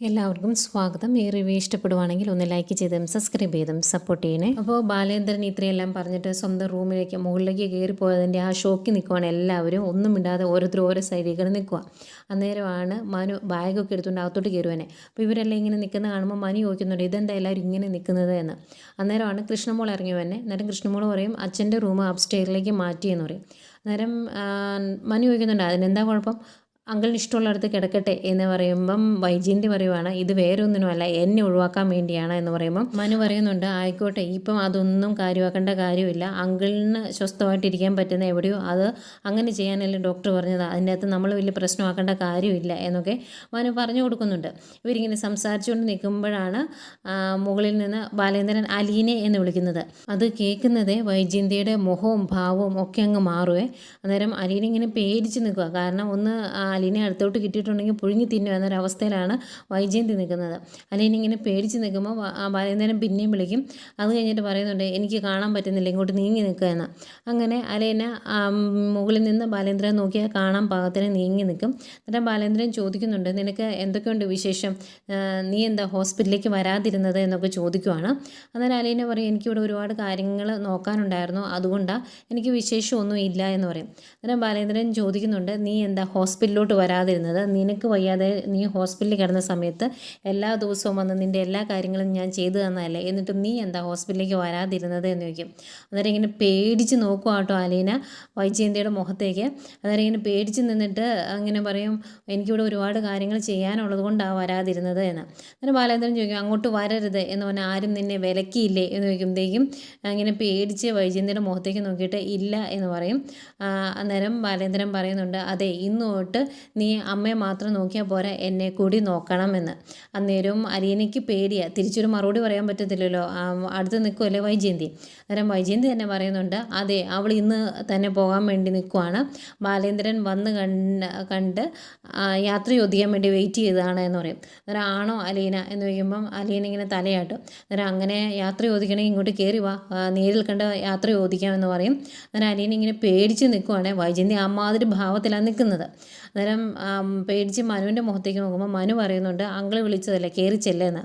എല്ലാവർക്കും സ്വാഗതം. ഈ റിവ്യൂ ഇഷ്ടപ്പെടുവാണെങ്കിൽ ഒന്ന് ലൈക്ക് ചെയ്തും സബ്സ്ക്രൈബ് ചെയ്തും സപ്പോർട്ട് ചെയ്യണേ. അപ്പോൾ ബാലേന്ദ്രൻ ഇത്രയെല്ലാം പറഞ്ഞിട്ട് സ്വന്തം റൂമിലേക്ക് മുകളിലേക്ക് കയറിപ്പോയതിന്റെ ആ ഷോക്കിൽ നിൽക്കുവാണ് എല്ലാവരും. ഒന്നും മിണ്ടാതെ ഓരോരുത്തർ ഓരോ സൈഡിൽ കയറി നിൽക്കുക അന്നേരമാണ് മനു ബാഗൊക്കെ എടുത്തുകൊണ്ട് അകത്തോട്ട് കയറുവാനെ. അപ്പോൾ ഇവരെല്ലാം ഇങ്ങനെ നിൽക്കുന്ന കാണുമ്പോൾ മനു ചോദിക്കുന്നുണ്ട് ഇതെന്താ എല്ലാവരും ഇങ്ങനെ നിൽക്കുന്നത്? എന്ന്. അന്നേരമാണ് കൃഷ്ണമോൾ ഇറങ്ങി വന്നെ അന്നേരം കൃഷ്ണമോൾ പറയും അച്ഛന്റെ റൂം അപ്സ്റ്റേറിലേക്ക് മാറ്റിയെന്ന് പറയും. അന്നേരം മനു ചോദിക്കുന്നുണ്ട് അതിനെന്താ കുഴപ്പം? അങ്കിളിന് ഇഷ്ടമുള്ളിടത്ത് കിടക്കട്ടെ എന്ന് പറയുമ്പം വൈജയന്തി പറയുവാണ് ഇത് വേറെ ഒന്നിനുമല്ല എന്നെ ഒഴിവാക്കാൻ വേണ്ടിയാണ് എന്ന് പറയുമ്പം മനു പറയുന്നുണ്ട് ആയിക്കോട്ടെ ഇപ്പം അതൊന്നും കാര്യമാക്കേണ്ട കാര്യമില്ല. അങ്കിളിന് സ്വസ്ഥമായിട്ടിരിക്കാൻ പറ്റുന്ന എവിടെയോ അത് അങ്ങനെ ചെയ്യാനല്ലേ ഡോക്ടർ പറഞ്ഞത്. അതിന്റെ അകത്ത് നമ്മൾ വലിയ പ്രശ്നമാക്കേണ്ട കാര്യമില്ല എന്നൊക്കെ മനു പറഞ്ഞു കൊടുക്കുന്നുണ്ട്. ഇവരിങ്ങനെ സംസാരിച്ചുകൊണ്ട് നിൽക്കുമ്പോഴാണ് മുകളിൽ നിന്ന് ബാലേന്ദ്രൻ അലീനെ എന്ന് വിളിക്കുന്നത്. അത് കേൾക്കുന്നത് വൈജയന്തിയുടെ മുഖവും ഭാവവും ഒക്കെ അങ്ങ് മാറുവേ. അന്നേരം അലീനെ ഇങ്ങനെ പേടിച്ച് നിൽക്കുക. കാരണം ഒന്ന് അലീനെ അടുത്തോട്ട് കിട്ടിയിട്ടുണ്ടെങ്കിൽ പുഴുങ്ങി തിന്നു എന്നൊരവസ്ഥയിലാണ് വൈജയന്തി നിൽക്കുന്നത്. അലീന ഇങ്ങനെ പേടിച്ച് നിൽക്കുമ്പോൾ വ- ആ ബാലേന്ദ്രൻ പിന്നെയും വിളിക്കും. അത് കഴിഞ്ഞിട്ട് പറയുന്നുണ്ട് എനിക്ക് കാണാൻ പറ്റുന്നില്ല ഇങ്ങോട്ട് നീങ്ങി നിൽക്കുക എന്ന്. അങ്ങനെ അലീന മുകളിൽ നിന്ന് ബാലേന്ദ്രൻ നോക്കിയാൽ കാണാൻ പാകത്തിന് നീങ്ങി നിൽക്കും. എന്നിട്ട് ബാലേന്ദ്രൻ ചോദിക്കുന്നുണ്ട് നിനക്ക് എന്തൊക്കെയുണ്ട് വിശേഷം? നീ എന്താ ഹോസ്പിറ്റലിലേക്ക് വരാതിരുന്നത്? എന്നൊക്കെ ചോദിക്കുവാണ്. അന്നേരം അലീന പറയും എനിക്കിവിടെ ഒരുപാട് കാര്യങ്ങൾ നോക്കാനുണ്ടായിരുന്നു. അതുകൊണ്ടാണ് എനിക്ക് വിശേഷമൊന്നും ഇല്ല എന്ന് പറയും. അന്നേരം ബാലേന്ദ്രൻ ചോദിക്കുന്നുണ്ട് നീ എന്താ ഹോസ്പിറ്റലിലോട്ട് വരാതിരുന്നത്. നിനക്ക് വയ്യാതെ നീ ഹോസ്പിറ്റലിൽ കിടന്ന സമയത്ത് എല്ലാ ദിവസവും വന്ന് നിന്റെ എല്ലാ കാര്യങ്ങളും ഞാൻ ചെയ്തു തന്നതല്ലേ? എന്നിട്ടും നീ എന്താ ഹോസ്പിറ്റലിലേക്ക് വരാതിരുന്നത് എന്ന് ചോദിക്കും. അന്നേരം ഇങ്ങനെ പേടിച്ച് നോക്കുക കേട്ടോ അലീന വൈജയന്തിയുടെ മുഖത്തേക്ക്. അന്നേരം ഇങ്ങനെ പേടിച്ച് നിന്നിട്ട് അങ്ങനെ പറയും എനിക്കിവിടെ ഒരുപാട് കാര്യങ്ങൾ ചെയ്യാനുള്ളത് കൊണ്ടാണ് വരാതിരുന്നത് എന്ന്. അന്നേരം ബാലേന്ദ്രൻ ചോദിക്കും അങ്ങോട്ട് വരരുത് എന്ന് പറഞ്ഞാൽ ആരും നിന്നെ വിലക്കിയില്ലേ? എന്ന് ചോദിക്കുമ്പോഴത്തേക്കും അങ്ങനെ പേടിച്ച് വൈജയന്തിയുടെ മുഖത്തേക്ക് നോക്കിയിട്ട് ഇല്ല എന്ന് പറയും. അന്നേരം ബാലേന്ദ്രൻ പറയുന്നുണ്ട് അതെ ഇന്ന് തൊട്ട് നീ അമ്മയെ മാത്രം നോക്കിയാൽ പോരാ എന്നെ കൂടി നോക്കണമെന്ന്. അന്നേരവും അലീനയ്ക്ക് പേടിയാണ് തിരിച്ചൊരു മറുപടി പറയാൻ പറ്റത്തില്ലല്ലോ. അടുത്ത് നിൽക്കുമല്ലേ വൈജയന്തി? അന്നേരം വൈജയന്തി തന്നെ പറയുന്നുണ്ട് അതെ അവൾ ഇന്ന് തന്നെ പോകാൻ വേണ്ടി നിൽക്കുവാണ്. ബാലേന്ദ്രൻ വന്ന് കണ്ട് കണ്ട് യാത്ര ചോദിക്കാൻ വേണ്ടി വെയിറ്റ് ചെയ്തതാണ് എന്ന് പറയും. അന്നേരം ആണോ അലീന? എന്ന് ചോദിക്കുമ്പം അലീന ഇങ്ങനെ തലയാട്ടും. അന്നേരം അങ്ങനെ യാത്ര ചോദിക്കണമെങ്കിൽ ഇങ്ങോട്ട് കയറി വാ. നേരിൽ കണ്ട് യാത്ര ചോദിക്കാമെന്ന് പറയും. അന്നേരം അലീന ഇങ്ങനെ പേടിച്ച് നിൽക്കുവാണ് വൈജയന്തി അമ്മാതിരി ഭാവത്തിലാണ് നിൽക്കുന്നത്. അന്നേരം ആം, പേടിച്ച് മനുവിന്റെ മുഖത്തേക്ക് നോക്കുമ്പോൾ മനു പറയുന്നുണ്ട് അങ്കിൾ വിളിച്ചതല്ലേ കയറി ചെല്ലെന്ന്.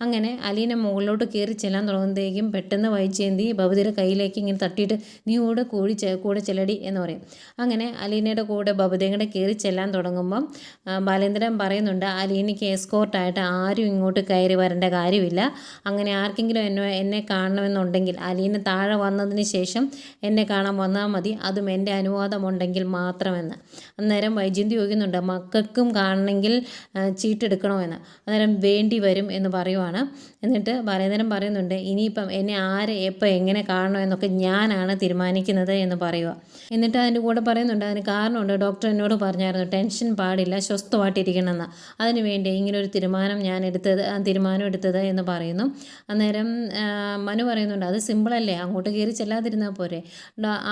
അങ്ങനെ അലീനെ മുകളിലോട്ട് കയറി ചെല്ലാൻ തുടങ്ങുമ്പോഴത്തേക്കും പെട്ടെന്ന് വൈച്ചേന്തി ബബുതിയുടെ കയ്യിലേക്ക് ഇങ്ങനെ തട്ടിയിട്ട് നീ കൂടെ കൂടി കൂടെ ചെല്ലടി എന്ന് പറയും. അങ്ങനെ അലീനയുടെ കൂടെ ബബുദയും കൂടെ കയറി ചെല്ലാൻ തുടങ്ങുമ്പം ബാലേന്ദ്രൻ പറയുന്നുണ്ട് അലീനയ്ക്ക് എസ്കോർട്ടായിട്ട് ആരും ഇങ്ങോട്ട് കയറി വരേണ്ട കാര്യമില്ല. അങ്ങനെ ആർക്കെങ്കിലും എന്നെ എന്നെ കാണണമെന്നുണ്ടെങ്കിൽ അലീന താഴെ വന്നതിന് ശേഷം എന്നെ കാണാൻ വന്നാൽ മതി. അതും എന്റെ അനുവാദമുണ്ടെങ്കിൽ മാത്രമെന്ന്. അന്നേരം വൈജയന്തി ചോദിക്കുന്നുണ്ട് മക്കൾക്കും കാണണമെങ്കിൽ ചീട്ടെടുക്കണോ ചീട്ടെടുക്കണമെന്ന്. അന്നേരം വേണ്ടി വരും എന്ന് പറയുവാണ്. എന്നിട്ട് പറയുന്നേരം പറയുന്നുണ്ട് ഇനിയിപ്പം എന്നെ ആരെ എപ്പോൾ എങ്ങനെ കാണണോ എന്നൊക്കെ ഞാനാണ് തീരുമാനിക്കുന്നത് എന്ന് പറയുക എന്നിട്ട് അതിന്റെ കൂടെ പറയുന്നുണ്ട് അതിന് കാരണമുണ്ട്. ഡോക്ടർ എന്നോട് പറഞ്ഞായിരുന്നു ടെൻഷൻ പാടില്ല സ്വസ്ഥമായിട്ടിരിക്കണമെന്ന്. അതിന് വേണ്ടി ഇങ്ങനെ ഒരു തീരുമാനം ഞാൻ എടുത്തത് തീരുമാനം എടുത്തത് എന്ന് പറയുന്നു. അന്നേരം മനു പറയുന്നുണ്ട് അത് സിമ്പിളല്ലേ അങ്ങോട്ട് കയറി ചെല്ലാതിരുന്നാൽ പോരെ.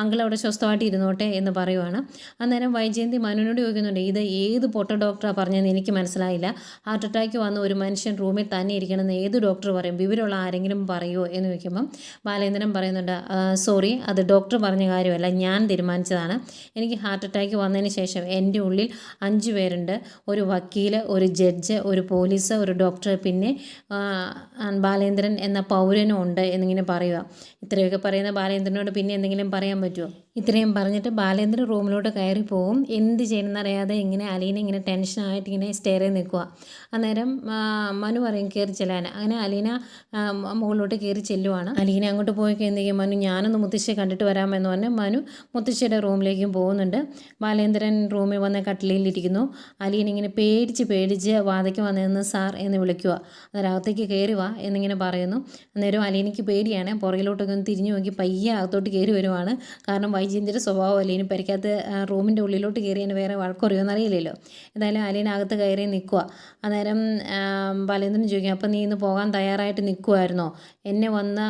അങ്കിൾ അവിടെ സ്വസ്ഥമായിട്ട് ഇരുന്നോട്ടെ എന്ന് പറയുവാണ്. അന്നേരം വൈജയന്തി മനുവിനോട് ചോദിക്കുന്നുണ്ട് ഇത് ഏത് പൊട്ട ഡോക്ടറാണ് പറഞ്ഞതെന്ന് എനിക്ക് മനസ്സിലായില്ല. ഹാർട്ട് അറ്റാക്ക് വന്ന ഒരു മനുഷ്യൻ റൂമിൽ തന്നെ ഇരിക്കണമെന്ന് ഏത് ഡോക്ടർ പറയും? വിവരമുള്ള ആരെങ്കിലും പറയുമോ എന്ന് ചോദിക്കുമ്പം ബാലേന്ദ്രൻ പറയുന്നുണ്ട് സോറി അത് ഡോക്ടർ പറഞ്ഞ കാര്യമല്ല. ഞാൻ തീരുമാനിച്ചതാണ്. എനിക്ക് ഹാർട്ട് അറ്റാക്ക് വന്നതിന് ശേഷം എന്റെ ഉള്ളിൽ അഞ്ച് പേരുണ്ട്. ഒരു വക്കീൽ ഒരു ജഡ്ജ് ഒരു പോലീസ് ഒരു ഡോക്ടർ പിന്നെ ബാലേന്ദ്രൻ എന്ന പൗരനും ഉണ്ട് എന്നിങ്ങനെ പറയുക. ഇത്രയൊക്കെ പറയുന്ന ബാലേന്ദ്രനോട് പിന്നെ എന്തെങ്കിലും പറയാൻ പറ്റുമോ ഇത്രയും പറഞ്ഞിട്ട് ബാലേന്ദ്രൻ റൂമിലോട്ട് കയറി പോകും എന്ത് ചെയ്യണമെന്ന് അറിയാതെ ഇങ്ങനെ അലീന ഇങ്ങനെ ടെൻഷനായിട്ട് ഇങ്ങനെ സ്റ്റെയറിൽ നിൽക്കുക അന്നേരം മനു പറയും കയറി ചെല്ലാൻ. അങ്ങനെ അലീന മുകളിലോട്ട് കയറി ചെല്ലുവാണ്. അലീന അങ്ങോട്ട് പോയി കഴിഞ്ഞാൽ മനു ഞാനൊന്ന് മുത്തശ്ശിയെ കണ്ടിട്ട് വരാമെന്ന് പറഞ്ഞ് മനു മുത്തശ്ശിയുടെ റൂമിലേക്കും പോകുന്നുണ്ട്. ബാലേന്ദ്രൻ റൂമിൽ വന്ന കട്ടിലയിലിരിക്കുന്നു അലീന ഇങ്ങനെ പേടിച്ച് പേടിച്ച് വാതയ്ക്ക് വന്നിരുന്ന് സാർ എന്ന് വിളിക്കുക അന്നേരം അകത്തേക്ക് കയറി വാ എന്നിങ്ങനെ പറയുന്നു. അന്നേരം അലീനയ്ക്ക് പേടിയാണ്. പുറകിലോട്ടൊക്കെ ഒന്ന് തിരിഞ്ഞു നോക്കി പയ്യെ അകത്തോട്ട് കയറി വരുവാണ്. കാരണം വൈജയന്തിയുടെ സ്വഭാവം അലീന പരിക്കകത്ത് റൂമിന്റെ ഉള്ളിലോട്ട് കയറി അതിന് വേറെ വഴക്കുറയുമെന്ന് അറിയില്ലല്ലോ. എന്തായാലും അലീനകത്ത് കയറി നിൽക്കുക അന്നേരം ബാലേന്ദ്രൻ ചോദിക്കും അപ്പം നീ ഇന്ന് പോകാൻ തയ്യാറായിട്ട് നിൽക്കുമായിരുന്നോ എന്നെ വന്ന്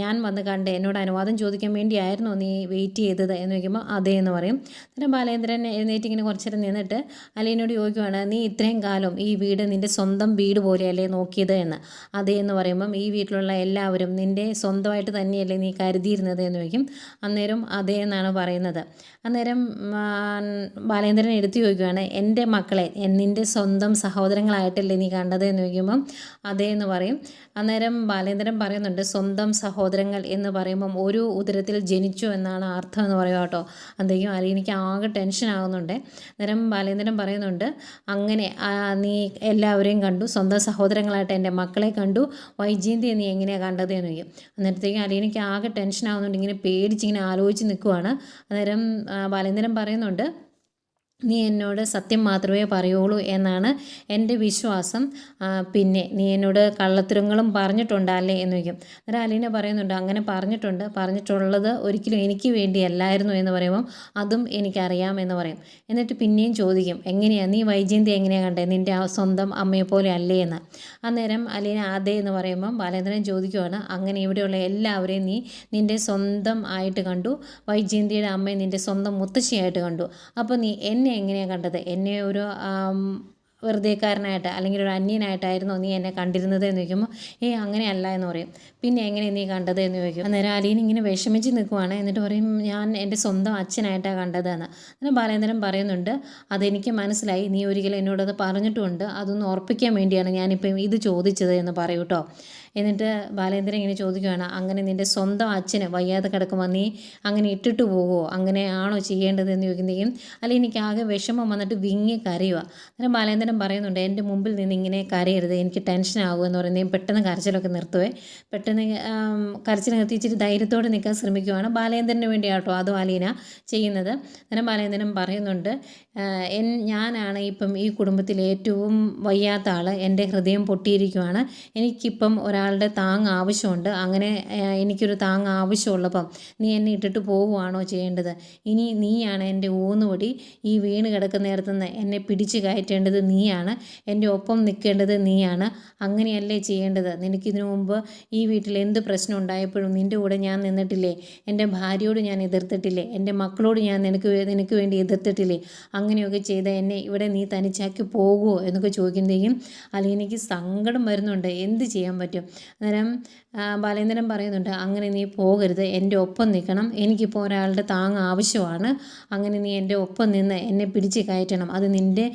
ഞാൻ വന്ന് കണ്ട് എന്നോട് അനുവാദം ചോദിക്കാൻ വേണ്ടിയായിരുന്നോ നീ വെയിറ്റ് ചെയ്തത്? എന്ന് ചോദിക്കുമ്പോൾ അതേ എന്ന് പറയും. അന്നേരം ബാലേന്ദ്രൻ എഴുന്നേറ്റ് ഇങ്ങനെ കുറച്ച് നേരം നിന്നിട്ട് അലീനോട് ചോദിക്കുവാണ് നീ ഇത്രയും കാലം ഈ വീട് നിന്റെ സ്വന്തം വീട് പോലെയല്ലേ നോക്കിയത് എന്ന്? അതേ എന്ന് പറയുമ്പം ഈ വീട്ടിലുള്ള എല്ലാവരും നിന്റെ സ്വന്തമായിട്ട് തന്നെയല്ലേ നീ കരുതിയിരുന്നത്? എന്ന് ചോദിക്കും. അന്നേരം അതേ എന്നാണ് പറയുന്നത്. അന്നേരം ബാലേന്ദ്രൻ എടുത്തു ചോദിക്കുകയാണ് എന്റെ മക്കളെ എന്നിന്റെ നിന്റെ സ്വന്തം സഹോദരങ്ങളായിട്ടല്ലേ നീ കണ്ടത്? എന്ന് ചോദിക്കുമ്പം അതേ എന്ന് പറയും. അന്നേരം ബാലേന്ദ്രൻ പറയുന്നുണ്ട് സ്വന്തം സഹോദരങ്ങൾ എന്ന് പറയുമ്പം ഒരു ഉദരത്തിൽ ജനിച്ചു എന്നാണ് അർത്ഥം എന്ന് പറയുക കേട്ടോ. അന്തേക്കും എനിക്ക് ആകെ ടെൻഷൻ ആകുന്നുണ്ട് അന്നേരം ബാലേന്ദ്രൻ പറയുന്നുണ്ട് അങ്ങനെ നീ എല്ലാവരെയും കണ്ടു സ്വന്തം സഹോദരങ്ങളായിട്ട് എന്റെ മക്കളെ കണ്ടു വൈജയന്തി നീ എങ്ങനെയാണ് കണ്ടത്? എന്ന് ചോദിക്കും. അന്നേരത്തേക്കും അലീനയ്ക്ക് ആകെ ടെൻഷൻ ആകുന്നുണ്ട് ഇങ്ങനെ പേടിച്ചിങ്ങനെ ആലോചിച്ച് നിൽക്കുവാണ് അന്നേരം ബാലേന്ദ്രൻ പറയുന്നുണ്ട് നീ എന്നോട് സത്യം മാത്രമേ പറയുള്ളൂ എന്നാണ് എന്റെ വിശ്വാസം. പിന്നെ നീ എന്നോട് കള്ളത്തരങ്ങളും പറഞ്ഞിട്ടുണ്ടല്ലേ എന്ന് ചോദിക്കും. അന്നേരം അലീന പറയുന്നുണ്ട് അങ്ങനെ പറഞ്ഞിട്ടുണ്ട്. പറഞ്ഞിട്ടുള്ളത് ഒരിക്കലും എനിക്ക് വേണ്ടിയല്ലായിരുന്നു എന്ന് പറയുമ്പം അതും എനിക്കറിയാം എന്ന് പറയും. എന്നിട്ട് പിന്നെയും ചോദിക്കും എങ്ങനെയാണ് നീ വൈജയന്തി എങ്ങനെയാണ് കണ്ടേ? നിന്റെ സ്വന്തം അമ്മയെ പോലെ അല്ലേ എന്ന്? അന്നേരം അലീന അതെ എന്ന് പറയുമ്പം ബാലേന്ദ്രൻ ചോദിക്കുവാണ് അങ്ങനെ ഇവിടെയുള്ള എല്ലാവരെയും നീ നിന്റെ സ്വന്തം ആയിട്ട് കണ്ടു? വൈജയന്തിയുടെ അമ്മയെ നിന്റെ സ്വന്തം മുത്തശ്ശിയായിട്ട് കണ്ടു? അപ്പോൾ നീ എന്നെ എങ്ങനെയാണ് കണ്ടത്? എന്നെ ഒരു വെറുതെക്കാരനായിട്ട് അല്ലെങ്കിൽ ഒരു അന്യനായിട്ടായിരുന്നോ നീ എന്നെ കണ്ടിരുന്നത് എന്ന് ചോദിക്കുമ്പോൾ ഏയ് അങ്ങനെയല്ല എന്ന് പറയും. പിന്നെ എങ്ങനെ നീ കണ്ടത്? എന്ന് ചോദിക്കും. അന്നേരം അലീൻ ഇങ്ങനെ വിഷമിച്ച് നിൽക്കുവാണ്. എന്നിട്ട് പറയും ഞാൻ എന്റെ സ്വന്തം അച്ഛനായിട്ടാണ് കണ്ടതെന്ന്. അന്നേരം ബാലേന്ദ്രൻ പറയുന്നുണ്ട് അതെനിക്ക് മനസ്സിലായി. നീ ഒരിക്കലും എന്നോടത് പറഞ്ഞിട്ടുമുണ്ട്. അതൊന്ന് ഉറപ്പിക്കാൻ വേണ്ടിയാണ് ഞാനിപ്പം ഇത് ചോദിച്ചത് എന്ന് പറയൂ കേട്ടോ എന്നിട്ട് ബാലേന്ദ്രൻ ഇങ്ങനെ ചോദിക്കുകയാണ് അങ്ങനെ നിന്റെ സ്വന്തം അച്ഛന് വയ്യാതെ കിടക്കുമ്പോൾ നീ അങ്ങനെ ഇട്ടിട്ട് പോകുമോ അങ്ങനെയാണോ ചെയ്യേണ്ടത് എന്ന് ചോദിക്കുന്നതെങ്കിൽ അല്ലെ എനിക്ക് ആകെ വിഷമം വന്നിട്ട് വിങ്ങി കരയുക അന്നേരം ബാലേന്ദ്രൻ പറയുന്നുണ്ട് എന്റെ മുമ്പിൽ നിന്ന് ഇങ്ങനെ കരയരുത് എനിക്ക് ടെൻഷൻ ആകും എന്ന് പറയുന്നത് പെട്ടെന്ന് കരച്ചിലൊക്കെ നിർത്തുവേ. പെട്ടെന്ന് കരച്ചിൽ നിർത്തി ഇച്ചിരി ധൈര്യത്തോടെ നിൽക്കാൻ ശ്രമിക്കുകയാണ് ബാലേന്ദ്രന് വേണ്ടിയാട്ടോ അതും അലീന ചെയ്യുന്നത്. അന്നേരം ബാലേന്ദ്രൻ പറയുന്നുണ്ട് എൻ ഞാനാണ് ഇപ്പം ഈ കുടുംബത്തിൽ ഏറ്റവും വയ്യാത്ത ആൾ എന്റെ ഹൃദയം പൊട്ടിയിരിക്കുവാണ്. എനിക്കിപ്പം ഒരാളുടെ താങ് ആവശ്യമുണ്ട്. അങ്ങനെ എനിക്കൊരു താങ് ആവശ്യമുള്ളപ്പം നീ എന്നെ ഇട്ടിട്ട് പോവുകയാണോ ചെയ്യേണ്ടത്? ഇനി നീയാണ് എന്റെ ഊന്നുപൊടി. ഈ വീണ് കിടക്കുന്ന നേരത്തു നിന്ന് എന്നെ പിടിച്ച് കയറ്റേണ്ടത് നീയാണ്. എന്റെ ഒപ്പം നിൽക്കേണ്ടത് നീയാണ്. അങ്ങനെയല്ലേ ചെയ്യേണ്ടത്? നിനക്കിതിനു മുമ്പ് ഈ വീട്ടിൽ എന്ത് പ്രശ്നം ഉണ്ടായപ്പോഴും നിന്റെ കൂടെ ഞാൻ നിന്നിട്ടില്ലേ? എന്റെ ഭാര്യയോട് ഞാൻ എതിർത്തിട്ടില്ലേ? എന്റെ മക്കളോട് ഞാൻ നിനക്ക് നിനക്ക് വേണ്ടി എതിർത്തിട്ടില്ലേ? അങ്ങനെയൊക്കെ ചെയ്ത് എന്നെ ഇവിടെ നീ തനിച്ചാക്കി പോകുമോ എന്നൊക്കെ ചോദിക്കുമ്പോഴേക്കും എനിക്ക് സങ്കടം വരുന്നുണ്ട്. എന്ത് ചെയ്യാൻ പറ്റും? അന്നേരം ബാലേന്ദ്രൻ പറയുന്നുണ്ട് അങ്ങനെ നീ പോകരുത് എന്റെ ഒപ്പം നിൽക്കണം. എനിക്കിപ്പോൾ ഒരാളുടെ താങ് ആവശ്യമാണ്. അങ്ങനെ നീ എന്റെ ഒപ്പം നിന്ന് എന്നെ പിടിച്ച് കയറ്റണം. അത് നിന്റെ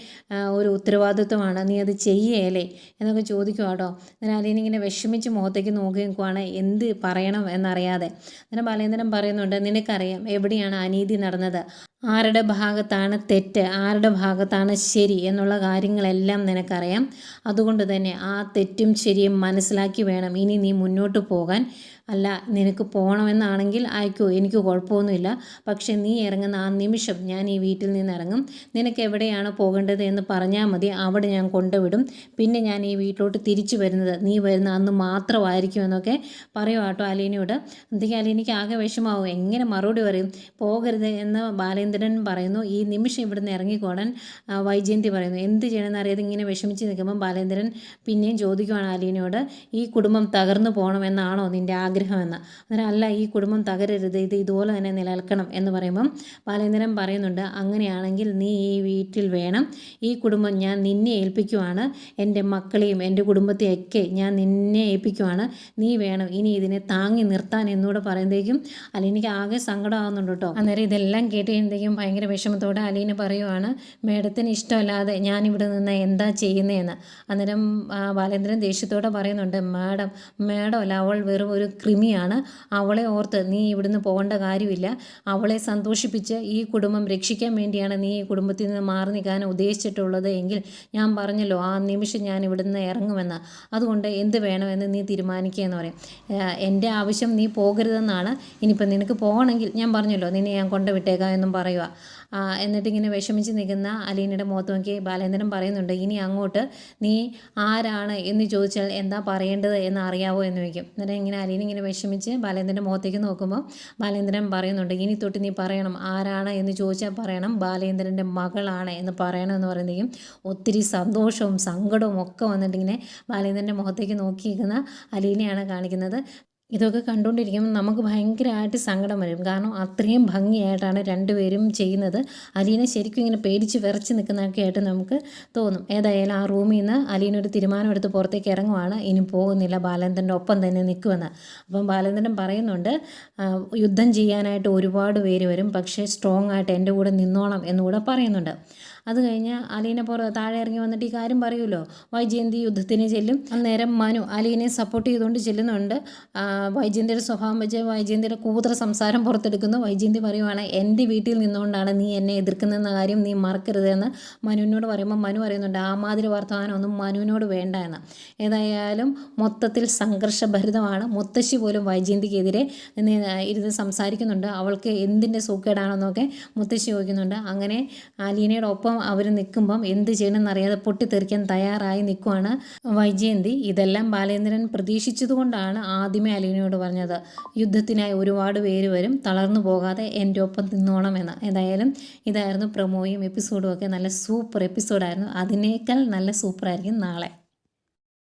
ഒരു ഉത്തരവാദിത്വമാണ്. നീ അത് ചെയ്യേലേ? എന്നൊക്കെ ചോദിക്കും കേട്ടോ. അന്നേരം അതിനിങ്ങനെ ഇങ്ങനെ വിഷമിച്ച് മുഖത്തേക്ക് നോക്കി നിൽക്കുവാണ് എന്ത് പറയണം എന്നറിയാതെ. അങ്ങനെ ബാലേന്ദ്രൻ പറയുന്നുണ്ട് നിനക്കറിയാം എവിടെയാണ് അനീതി നടന്നത്? ആരുടെ ഭാഗത്താണ് തെറ്റ്? ആരുടെ ഭാഗത്താണ് ശരി? എന്നുള്ള കാര്യങ്ങളെല്ലാം നിനക്കറിയാം. അതുകൊണ്ട് തന്നെ ആ തെറ്റും ശരിയും മനസ്സിലാക്കി വേണം. ഇനി നീ മുന്നോട്ട് പോകാൻ അല്ല നിനക്ക് പോകണമെന്നാണെങ്കിൽ അയക്കോ. എനിക്ക് കുഴപ്പമൊന്നുമില്ല. പക്ഷേ നീ ഇറങ്ങുന്ന ആ നിമിഷം ഞാൻ ഈ വീട്ടിൽ നിന്ന് ഇറങ്ങും നിനക്ക് എവിടെയാണ് പോകേണ്ടത് എന്ന് പറഞ്ഞാൽ മതി. അവിടെ ഞാൻ കൊണ്ടുവിടും. പിന്നെ ഞാൻ ഈ വീട്ടിലോട്ട് തിരിച്ചു വരുന്നത്. നീ വരുന്ന അന്ന് മാത്രമായിരിക്കും എന്നൊക്കെ പറയും കേട്ടോ അലീനയോട്. എന്തെങ്കിലും അലീനയ്ക്ക് ആകെ വിഷമാവും എങ്ങനെ മറുപടി പറയും? പോകരുത് എന്ന് ബാലേന്ദ്രൻ പറയുന്നു. ഈ നിമിഷം ഇവിടുന്ന് ഇറങ്ങിക്കോടാൻ വൈജയന്തി പറയുന്നു. എന്ത് ചെയ്യണമെന്ന് അറിയാതെ ഇങ്ങനെ വിഷമിച്ച് നിൽക്കുമ്പോൾ ബാലേന്ദ്രൻ പിന്നെയും ചോദിക്കുവാണ് അലീനയോട് ഈ കുടുംബം തകർന്നു പോകണമെന്നാണോ നിന്റെ ആഗ്രഹമെന്ന്. അന്നേരം അല്ല ഈ കുടുംബം തകരരുത് ഇത് ഇതുപോലെ തന്നെ നിലനിൽക്കണം എന്ന് പറയുമ്പം ബാലേന്ദ്രൻ പറയുന്നുണ്ട് അങ്ങനെയാണെങ്കിൽ നീ ഈ വീട്ടിൽ വേണം. ഈ കുടുംബം ഞാൻ നിന്നെ ഏൽപ്പിക്കുവാണ്. എന്റെ മക്കളെയും എന്റെ കുടുംബത്തെയൊക്കെ ഞാൻ നിന്നെ ഏൽപ്പിക്കുവാണ്. നീ വേണം. ഇനി ഇതിനെ താങ്ങി നിർത്താൻ എന്നൂടെ പറയുമ്പോഴേക്കും അലീനയ്ക്ക് ആകെ സങ്കടമാകുന്നുണ്ട് കേട്ടോ. അന്നേരം ഇതെല്ലാം കേട്ട് കഴിയുമ്പോഴേക്കും ഭയങ്കര വിഷമത്തോടെ അലീന പറയുവാണ് മേഡത്തിന് ഇഷ്ടമല്ലാതെ ഞാനിവിടെ നിന്ന് എന്താ ചെയ്യുന്നതെന്ന് അന്നേരം ബാലേന്ദ്രൻ ദേഷ്യത്തോടെ പറയുന്നുണ്ട് മാഡം മാഡം അല്ല അവൾ വെറും ഒരു കൃമിയാണ്. അവളെ ഓർത്ത് നീ ഇവിടുന്ന് പോകേണ്ട കാര്യമില്ല. അവളെ സന്തോഷിപ്പിച്ച് ഈ കുടുംബം രക്ഷിക്കാൻ വേണ്ടിയാണ് നീ ഈ കുടുംബത്തിൽ നിന്ന് മാറി നിൽക്കാൻ ഉദ്ദേശിച്ചിട്ടുള്ളത് എങ്കിൽ ഞാൻ പറഞ്ഞല്ലോ ആ നിമിഷം ഞാൻ ഇവിടുന്ന് ഇറങ്ങുമെന്ന്. അതുകൊണ്ട് എന്ത് വേണമെന്ന് നീ തീരുമാനിക്കുക എന്ന് പറയും. എന്റെ ആവശ്യം നീ പോകരുതെന്നാണ്. ഇനിയിപ്പോൾ നിനക്ക് പോകണമെങ്കിൽ ഞാൻ പറഞ്ഞല്ലോ നിന്നെ ഞാൻ കൊണ്ടുവിട്ടേക്കാം എന്നും പറയുക. ആ, എന്നിട്ട് വിഷമിച്ച് നിൽക്കുന്ന അലീനയുടെ മുഖത്ത് നോക്കി ബാലേന്ദ്രൻ പറയുന്നുണ്ട് ഇനി അങ്ങോട്ട് നീ ആരാണ് എന്ന് ചോദിച്ചാൽ എന്താ പറയേണ്ടത് എന്ന് അറിയാവോ എന്ന് ചോദിക്കും. എന്നിട്ട് ഇങ്ങനെ അലീന ഇങ്ങനെ വിഷമിച്ച് ബാലേന്ദ്രന്റെ മുഖത്തേക്ക് നോക്കുമ്പോൾ ബാലേന്ദ്രൻ പറയുന്നുണ്ട് ഇനി തൊട്ട് നീ പറയണം ആരാണ് എന്ന് ചോദിച്ചാൽ പറയണം ബാലേന്ദ്രന്റെ മകളാണ് എന്ന് പറയണം എന്ന് പറയുന്നതെങ്കിൽ ഒത്തിരി സന്തോഷവും സങ്കടവും ഒക്കെ വന്നിട്ടിങ്ങനെ ബാലേന്ദ്രന്റെ മുഖത്തേക്ക് നോക്കിയിരിക്കുന്ന അലീനയാണ് കാണിക്കുന്നത്. ഇതൊക്കെ കണ്ടുകൊണ്ടിരിക്കുമ്പോൾ നമുക്ക് ഭയങ്കരമായിട്ട് സങ്കടം വരും. കാരണം അത്രയും ഭംഗിയായിട്ടാണ് രണ്ടുപേരും ചെയ്യുന്നത്. അലീന ശരിക്കും ഇങ്ങനെ പേടിച്ച് വിറച്ച് നിൽക്കുന്നതൊക്കെ ആയിട്ട് നമുക്ക് തോന്നും. ഏതായാലും ആ റൂമിൽ നിന്ന് അലീന ഒരു തീരുമാനം എടുത്ത് പുറത്തേക്ക് ഇറങ്ങുവാണ്. ഇനി പോകുന്നില്ല ബാലചന്ദ്രന്റെ ഒപ്പം തന്നെ നിൽക്കുമെന്ന്. അപ്പം ബാലചന്ദ്രൻ പറയുന്നുണ്ട് യുദ്ധം ചെയ്യാനായിട്ട് ഒരുപാട് പേര് വരും. പക്ഷേ സ്ട്രോങ് ആയിട്ട് എന്റെ കൂടെ നിന്നോണം എന്നുകൂടെ പറയുന്നുണ്ട്. അത് കഴിഞ്ഞ് അലീന പുറ താഴെ ഇറങ്ങി വന്നിട്ട് ഈ കാര്യം പറയുമല്ലോ. വൈജയന്തി യുദ്ധത്തിന് ചെല്ലും. അന്നേരം മനു അലീനെ സപ്പോർട്ട് ചെയ്തുകൊണ്ട് ചെല്ലുന്നുണ്ട്. വൈജയന്തിയുടെ സ്വഭാവം വെച്ച് വൈജയന്തിയുടെ കൂതറ സംസാരം പുറത്തെടുക്കുന്നു. വൈജയന്തി പറയുവാണ് എന്റെ വീട്ടിൽ നിന്നുകൊണ്ടാണ് നീ എന്നെ എതിർക്കുന്ന കാര്യം നീ മറക്കരുത് എന്ന് മനുവിനോട് പറയുമ്പോൾ മനു പറയുന്നുണ്ട്. ആ മാതിരി വർത്തമാനമൊന്നും മനുവിനോട് വേണ്ട എന്ന്. ഏതായാലും മൊത്തത്തിൽ സംഘർഷഭരിതമാണ്. മുത്തശ്ശി പോലും വൈജയന്തിക്കെതിരെ ഇരുന്ന് സംസാരിക്കുന്നുണ്ട്. അവൾക്ക് എന്തിന്റെ സൂക്കേടാണെന്നൊക്കെ മുത്തശ്ശി ചോദിക്കുന്നുണ്ട്. അങ്ങനെ അലീനയുടെ ഒപ്പം അവർ നിൽക്കുമ്പം എന്ത് ചെയ്യണമെന്ന് അറിയാതെ പൊട്ടിത്തെറിക്കാൻ തയ്യാറായി നിൽക്കുവാണ് വൈജയന്തി. ഇതെല്ലാം ബാലേന്ദ്രൻ പ്രതീക്ഷിച്ചതുകൊണ്ടാണ് ആദ്യമേ അലീനയോട് പറഞ്ഞത്. യുദ്ധത്തിനായി ഒരുപാട് പേര് വരും തളർന്നു പോകാതെ എന്റെ ഒപ്പം നിന്നോണമെന്ന് ഏതായാലും ഇതായിരുന്നു പ്രമോയും എപ്പിസോഡും ഒക്കെ. നല്ല സൂപ്പർ എപ്പിസോഡായിരുന്നു. അതിനേക്കാൾ നല്ല സൂപ്പറായിരിക്കും നാളെ.